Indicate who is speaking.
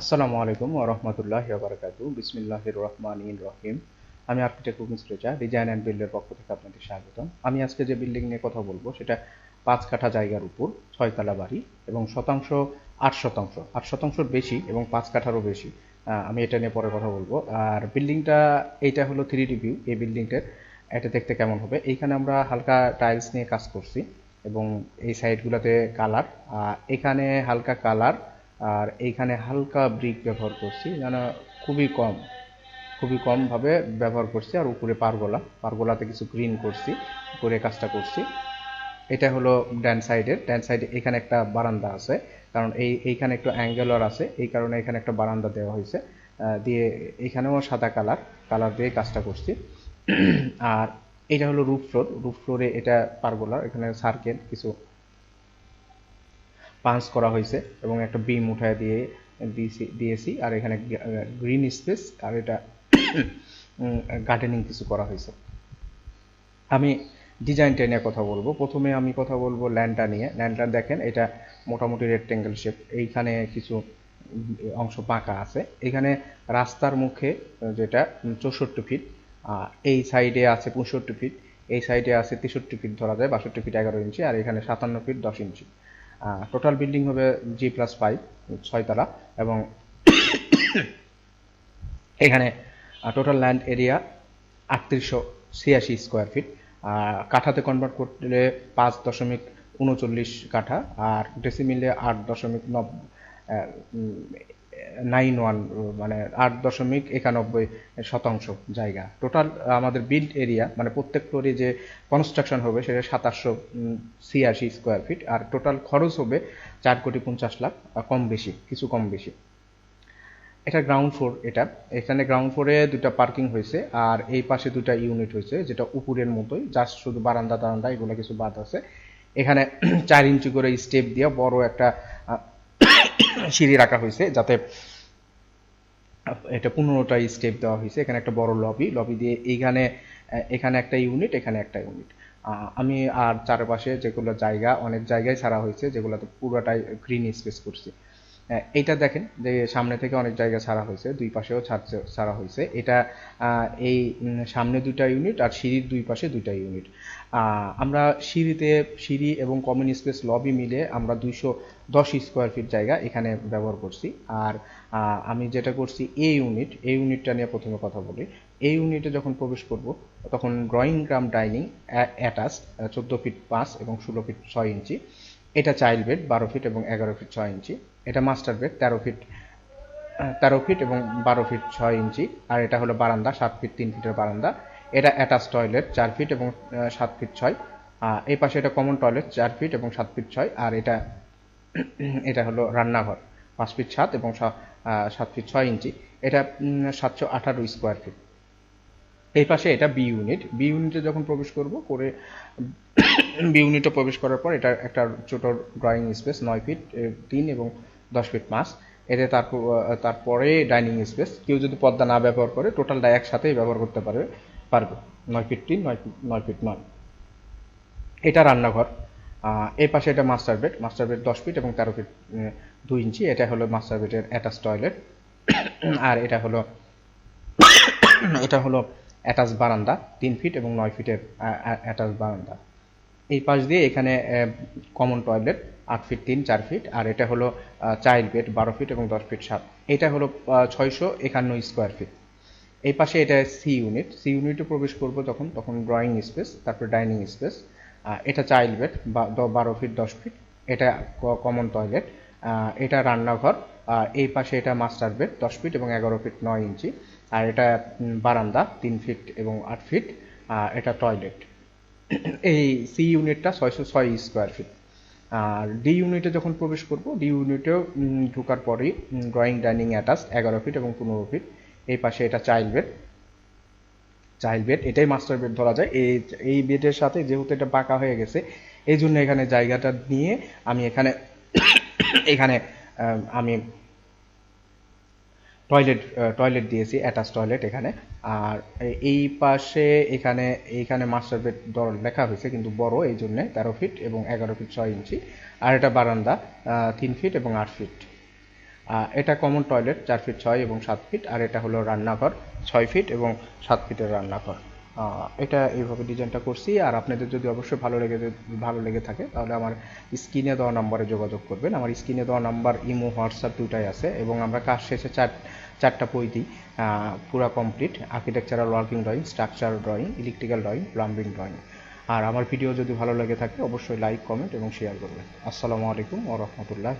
Speaker 1: আসসালামু আলাইকুম রাহমাতুল্লাহি ওয়া বারাকাতুহু। বিসমিল্লাহির রহমানির রহিম। আমি আর্কিটেক্ট কুকিংস রেজা ডিজাইন অ্যান্ড বিল্ডের পক্ষ থেকে আপনাদের স্বাগতম। আমি আজকে যে বিল্ডিং নিয়ে কথা বলব, সেটা পাঁচ কাঠা জায়গার উপর, ছয়তলা বাড়ি এবং শতাংশ, আট শতাংশ, আট শতাংশর বেশি এবং পাঁচ কাঠারও বেশি। আমি এটা নিয়ে পরে কথা বলব। আর বিল্ডিংটা, এইটা হলো থ্রি ডি ভিউ এই বিল্ডিংটার, এটা দেখতে কেমন হবে? এইখানে আমরা হালকা টাইলস নিয়ে কাজ করছি এবং এই সাইডগুলোতে কালার এখানে হালকা কালার আর এইখানে হালকা ব্রিক ব্যবহার করছি, যেন খুবই কম, খুবই কমভাবে ব্যবহার করছি, আর উপরে পারগোলা, পারগোলাতে কিছু গ্রিন করছি করে কাজটা করছি। এটা হলো ড্যান সাইডের ড্যান সাইডে এখানে একটা বারান্দা আছে, কারণ এই, এইখানে একটু অ্যাঙ্গেলর আছে, এই কারণে এখানে একটা বারান্দা দেওয়া হয়েছে। দিয়ে এখানেও সাদা কালার কালার দিয়ে কাজটা করছি। আর এটা হলো রুফ ফ্লোর রুফ ফ্লোরে এটা পারগোলা, এখানে সার্কেল কিছু পাঞ্চ করা হয়েছে এবং একটা বিম উঠায় দিয়ে, দিয়েছি দিয়েছি। আর এখানে গ্রিন স্পেস আর এটা গার্ডেনিং কিছু করা হয়েছে। আমি ডিজাইনটা নিয়ে কথা বলব। প্রথমে আমি কথা বলব ল্যান্ডটা নিয়ে। ল্যান্ডটা দেখেন, এটা মোটামুটি রেক্টেঙ্গেল শেপ এইখানে কিছু অংশ বাঁকা আছে। এখানে রাস্তার মুখে যেটা চৌষট্টি ফিট এই সাইডে আছে পঁয়ষট্টি ফিট এই সাইডে আছে তেষট্টি ফিট ধরা যায়, বাষট্টি ফিট এগারো ইঞ্চি আর এখানে সাতান্ন ফিট দশ ইঞ্চি টোটাল বিল্ডিং হবে জি প্লাস ফাইভ ছয়তলা এবং এখানে টোটাল ল্যান্ড এরিয়া আটত্রিশশো ছিয়াশি স্কোয়ার ফিট কাঠাতে কনভার্ট করলে পাঁচ দশমিক উনচল্লিশ কাঠা, আর ডেসিমিলে আট দশমিক নব নাইন ওয়ান মানে আট দশমিক একানব্বই শতাংশ জায়গা। টোটাল আমাদের বিল্ড এরিয়া মানে প্রত্যেক ফ্লোরে যে কনস্ট্রাকশন হবে সেটা সাতাশশো ছিয়াশি স্কোয়ার ফিট আর টোটাল খরচ হবে চার কোটি পঞ্চাশ লাখ কম বেশি, কিছু কম বেশি। এটা গ্রাউন্ড ফ্লোর এটা। এখানে গ্রাউন্ড ফ্লোরে দুটা পার্কিং হয়েছে, আর এই পাশে দুটা ইউনিট হয়েছে, যেটা উপরের মতোই জাস্ট শুধু বারান্দা টারান্দা এগুলো কিছু বাদ আছে। এখানে চার ইঞ্চি করে স্টেপ দিয়ে বড় একটা সিঁড়ি রাখা হয়েছে যাতে এটা পনেরোটা স্টেপ দেওয়া হয়েছে। এখানে একটা বড় লবি লবি দিয়ে এইখানে, এখানে একটা ইউনিট এখানে একটা ইউনিট আমি আর চারপাশে যেগুলো জায়গা, অনেক জায়গায় ছাড়া হয়েছে, যেগুলোতে পুরোটাই গ্রিন স্পেস করছি। এইটা দেখেন যে সামনে থেকে অনেক জায়গা ছাড়া হয়েছে, দুই পাশেও ছাড়া হয়েছে। এটা এই সামনে দুইটা ইউনিট আর সিঁড়ির দুই পাশে দুইটা ইউনিট আমরা সিঁড়িতে, সিঁড়ি এবং কমন স্পেস লবি মিলে আমরা দুইশো দশ স্কোয়ার ফিট জায়গা এখানে ব্যবহার করছি। আর আমি যেটা করছি, এ ইউনিট এই ইউনিটটা নিয়ে প্রথমে কথা বলি। এই ইউনিটে যখন প্রবেশ করব, তখন ড্রয়িং গ্রাম ডাইনিং অ্যাটাচ চোদ্দ ফিট পাঁচ এবং ষোলো ফিট ছয় ইঞ্চি। এটা চাইল্ড বেড বারো ফিট এবং এগারো ফিট ছয় ইঞ্চি। এটা মাস্টার বেড, তেরো ফিট তেরো ফিট এবং বারো ফিট ছয় ইঞ্চি, আর এটা হলো বারান্দা, সাত ফিট তিন ফিটের বারান্দা। এটা অ্যাটাচ টয়লেট চার ফিট এবং সাত ফিট ছয়। এই পাশে এটা কমন টয়লেট চার ফিট এবং সাত ফিট ছয়। আর এটা এটা হলো রান্নাঘর, পাঁচ ফিট সাত এবং সাত ফিট ছয় ইঞ্চি। এটা সাতশো আঠারো স্কোয়ার ফিট এই পাশে এটা বি ইউনিট বি ইউনিটে যখন প্রবেশ করব, করে বি ইউনিটে প্রবেশ করার পর এটা একটা ছোট ড্রয়িং স্পেস নয় ফিট তিন এবং দশ ফিট পাঁচ এতে তারপর তারপরে ডাইনিং স্পেস কেউ যদি পর্দা না ব্যবহার করে টোটালটা একসাথেই ব্যবহার করতে পারবে পারবে। নয় ফিট তিন, নয় ফিট নয় ফিট নয়। এটা রান্নাঘর। এই পাশে এটা মাস্টার বেড মাস্টার বেড দশ ফিট এবং তেরো ফিট দুই ইঞ্চি। এটা হলো মাস্টার বেডের অ্যাটাচ টয়লেট আর এটা হলো এটা হলো অ্যাটাচ বারান্দা। তিন ফিট এবং নয় ফিটের অ্যাটাচ বারান্দা। এই পাশ দিয়ে এখানে কমন টয়লেট আট ফিট তিন, চার ফিট আর এটা হলো চাইল্ড বেড বারো ফিট এবং দশ ফিট সাত। এটা হলো ছয়শো একান্ন স্কোয়ার ফিট এই পাশে এটা সি ইউনিট সি ইউনিটে প্রবেশ করব তখন তখন ড্রয়িং স্পেস তারপর ডাইনিং স্পেস এটা চাইল্ড বেড বা বারো ফিট দশ ফিট এটা কমন টয়লেট এটা রান্নাঘর। এই পাশে এটা মাস্টার বেড দশ ফিট এবং এগারো ফিট নয় ইঞ্চি। আর এটা বারান্দা, তিন ফিট এবং আট ফিট এটা টয়লেট এই সি ইউনিটটা ছয়শো ছয় স্কোয়ার ফিট আর ডি ইউনিটে যখন প্রবেশ করব ডি ইউনিটেও ঢোকার পরেই ড্রয়িং ডাইনিং অ্যাটাচ এগারো ফিট এবং পনেরো ফিট এই পাশে এটা চাইল্ড বেড চাইল্ড বেড এটাই মাস্টার বেড ধরা যায়। এই এই বেডের সাথে যেহেতু এটা পাকা হয়ে গেছে, এই জন্য এখানে জায়গাটা নিয়ে আমি এখানে এখানে আমি টয়লেট টয়লেট দিয়েছি অ্যাটাচ টয়লেট এখানে। আর এই পাশে এখানে, এইখানে মাস্টার বেড লেখা হয়েছে, কিন্তু বড়, এই জন্যে তেরো ফিট এবং এগারো ফিট ছয় ইঞ্চি। আর এটা বারান্দা তিন ফিট এবং আট ফিট এটা কমন টয়লেট চার ফিট ছয় এবং সাত ফিট আর এটা হলো রান্নাঘর, ছয় ফিট এবং সাত ফিটের রান্নাঘর। এটা এইভাবে ডিজাইনটা করছি। আর আপনাদের যদি অবশ্যই ভালো লেগে ভালো লেগে থাকে, তাহলে আমার স্ক্রিনে দেওয়া নম্বরে যোগাযোগ করবেন। আমার স্ক্রিনে দেওয়া নাম্বার, ইমো, হোয়াটসঅ্যাপ দুটাই আছে এবং আমরা কাজ শেষে চার, চারটা বই দিই। পুরা complete architectural working drawing structure drawing electrical drawing plumbing drawing আর আমার ভিডিও যদি ভালো লেগে থাকে, অবশ্যই লাইক কমেন্ট এবং শেয়ার করবেন। আসসালামু আলাইকুম ও রহমতুল্লাহ